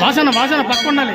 వాసన వాసన పక్క ఉండాలి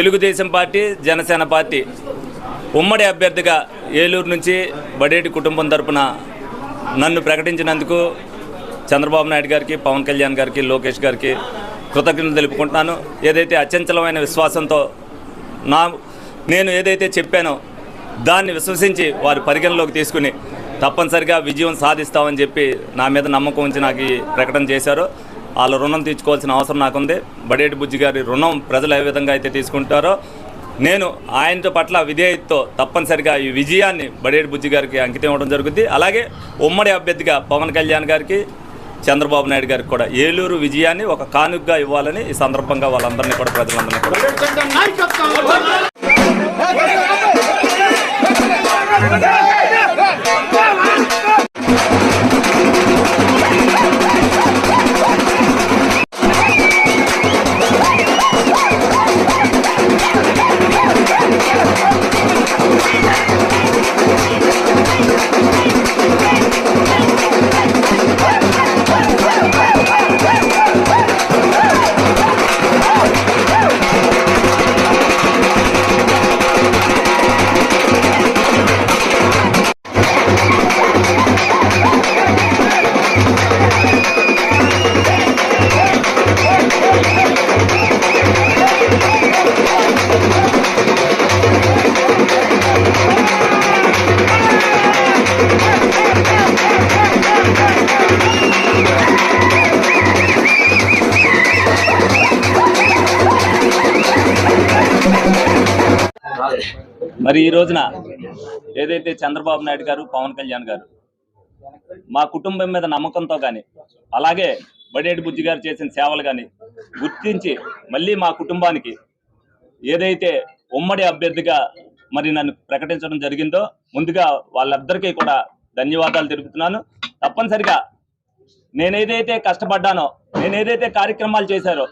తెలుగుదేశం పార్టీ జనసేన పార్టీ. ఉమ్మడి అభ్యర్థిగా ఏలూరు నుంచి బడేటి కుటుంబం తరపున నన్ను ప్రకటించినందుకు చంద్రబాబు నాయుడు గారికి పవన్ కళ్యాణ్ గారికి లోకేష్ గారికి కృతజ్ఞతలు తెలుపుకుంటున్నాను. ఏదైతే అచంచలమైన విశ్వాసంతో నా నేను ఏదైతే చెప్పానో దాన్ని విశ్వసించి వారు పరిగణలోకి తీసుకుని తప్పనిసరిగా విజయం సాధిస్తామని చెప్పి నా మీద నమ్మకం ఉంచి నాకు ఈ ప్రకటన చేశారో. వాళ్ళ రుణం తీర్చుకోవాల్సిన అవసరం నాకుంది. బడేటి బుజ్జి గారి రుణం ప్రజలు ఏ విధంగా అయితే తీసుకుంటారో నేను ఆయనతో పట్ల విధేయతతో తప్పనిసరిగా ఈ విజయాన్ని బడేటి బుజ్జి గారికి అంకితం ఇవ్వడం జరుగుద్ది. అలాగే ఉమ్మడి అభ్యర్థిగా పవన్ కళ్యాణ్ గారికి చంద్రబాబు నాయుడు గారికి కూడా ఏలూరు విజయాన్ని ఒక కానుకగా ఇవ్వాలని ఈ సందర్భంగా వాళ్ళందరినీ కూడా ప్రజలందరినీ కూడా మరి ఈ రోజున ఏదైతే చంద్రబాబు నాయుడు గారు పవన్ కళ్యాణ్ గారు మా కుటుంబం మీద నమ్మకంతో కానీ అలాగే బడేటి బుజ్జి గారు చేసిన సేవలు కానీ గుర్తించి మళ్ళీ మా కుటుంబానికి ఏదైతే ఉమ్మడి అభ్యర్థిగా మరి నన్ను ప్రకటించడం జరిగిందో ముందుగా వాళ్ళందరికీ కూడా ధన్యవాదాలు తెలుపుతున్నాను. తప్పనిసరిగా నేనేదైతే కష్టపడ్డానో నేనేదైతే కార్యక్రమాలు చేశారో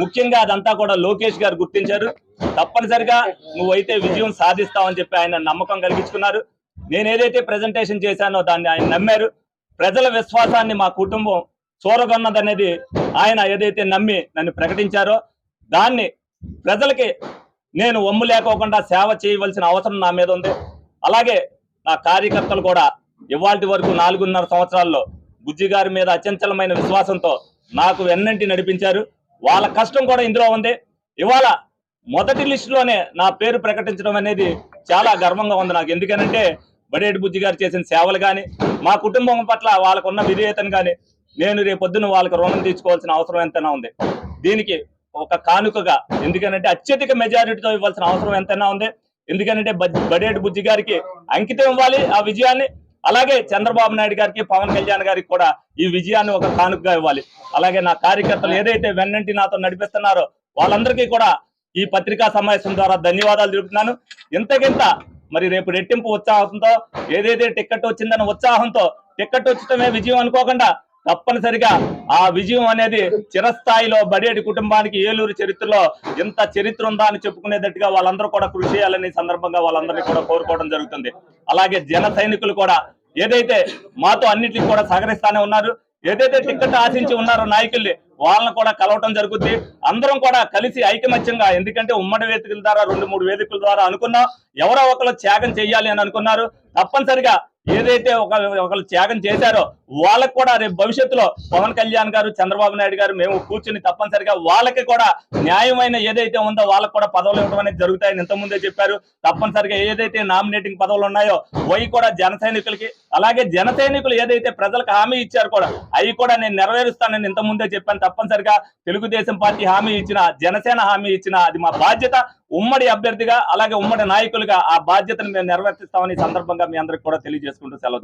ముఖ్యంగా అదంతా కూడా లోకేష్ గారు గుర్తించారు. తప్పనిసరిగా నువ్వైతే విజయం సాధిస్తావని చెప్పి ఆయన నమ్మకం కలిగించుకున్నారు. నేను ఏదైతే ప్రజెంటేషన్ చేశానో దాన్ని ఆయన నమ్మారు. ప్రజల విశ్వాసాన్ని మా కుటుంబం చూరగొన్నదనేది ఆయన ఏదైతే నమ్మి నన్ను ప్రకటించారో దాన్ని ప్రజలకి నేను ఒమ్ము లేకోకుండా సేవ చేయవలసిన అవసరం నా మీద ఉంది. అలాగే నా కార్యకర్తలు కూడా ఇవాళ వరకు నాలుగున్నర సంవత్సరాల్లో బుజ్జి గారి మీద అచంచలమైన విశ్వాసంతో నాకు వెన్నంటి నడిపించారు. వాళ్ళ కష్టం కూడా ఇందులో ఉంది. ఇవాళ మొదటి లిస్టులోనే నా పేరు ప్రకటించడం అనేది చాలా గర్వంగా ఉంది నాకు. ఎందుకనంటే బడేటి బుజ్జి గారు చేసిన సేవలు కానీ మా కుటుంబం పట్ల వాళ్ళకున్న విధేయతను కానీ నేను రేపొద్దున వాళ్ళకి రుణం తీసుకోవాల్సిన అవసరం ఎంతైనా ఉంది. దీనికి ఒక కానుకగా ఎందుకనంటే అత్యధిక మెజారిటీతో ఇవ్వాల్సిన అవసరం ఎంతైనా ఉంది. ఎందుకనంటే బడేటి బుజ్జి గారికి అంకితం ఇవ్వాలి ఆ విజయాన్ని. అలాగే చంద్రబాబు నాయుడు గారికి పవన్ కళ్యాణ్ గారికి కూడా ఈ విజయాన్ని ఒక కానుకగా ఇవ్వాలి. అలాగే నా కార్యకర్తలు ఏదైతే వెన్నంటి నాతో నడిపిస్తున్నారో వాళ్ళందరికీ కూడా ఈ పత్రికా సమావేశం ద్వారా ధన్యవాదాలు తెలుపుతున్నాను. ఇంతకింత మరి రేపు రెట్టింపు ఉత్సాహంతో ఏదైతే టికెట్ వచ్చిందన్న ఉత్సాహంతో టికెట్ వచ్చటమే విజయం అనుకోకుండా తప్పనిసరిగా ఆ విజయం అనేది చిరస్థాయిలో బడేటి కుటుంబానికి ఏలూరు చరిత్రలో ఎంత చరిత్ర ఉందా అని చెప్పుకునేటట్టుగా వాళ్ళందరూ కూడా కృషి చేయాలని సందర్భంగా వాళ్ళందరినీ కూడా కోరుకోవడం జరుగుతుంది. అలాగే జన సైనికులు కూడా ఏదైతే మాతో అన్నిటికీ కూడా సహకరిస్తానే ఉన్నారు. ఏదైతే టికెట్ ఆశించి ఉన్నారో నాయకుల్ని వాళ్ళని కూడా కలవటం జరుగుద్ది. అందరం కూడా కలిసి ఐకమత్యంగా ఎందుకంటే ఉమ్మడి వేదికల ద్వారా రెండు మూడు వేదికల ద్వారా అనుకున్నాం. ఎవరో ఒకరు త్యాగం చేయాలి అని అనుకున్నారు. తప్పనిసరిగా ఏదైతే ఒక ఒకరు త్యాగం చేశారో వాళ్ళకు కూడా రేపు భవిష్యత్తులో పవన్ కళ్యాణ్ గారు చంద్రబాబు నాయుడు గారు మేము కూర్చుని తప్పనిసరిగా వాళ్ళకి కూడా న్యాయమైన ఏదైతే ఉందో వాళ్ళకు కూడా పదవులు ఇవ్వడం అనేది జరుగుతాయని ఇంతకుముందే చెప్పారు. తప్పనిసరిగా ఏదైతే నామినేటింగ్ పదవులు ఉన్నాయో అవి కూడా జన సైనికులకి అలాగే జన సైనికులు ఏదైతే ప్రజలకు హామీ ఇచ్చారు కూడా అవి కూడా నేను నెరవేరుస్తానని ఇంతకుముందే చెప్పాను. తప్పనిసరిగా తెలుగుదేశం పార్టీ హామీ ఇచ్చిన జనసేన హామీ ఇచ్చిన అది మా బాధ్యత. ఉమ్మడి అభ్యర్థిగా అలాగే ఉమ్మడి నాయకులుగా ఆ బాధ్యతను మేము నెరవేర్తిస్తామని సందర్భంగా మీ అందరికి కూడా తెలియజేసుకుంటూ సెలవు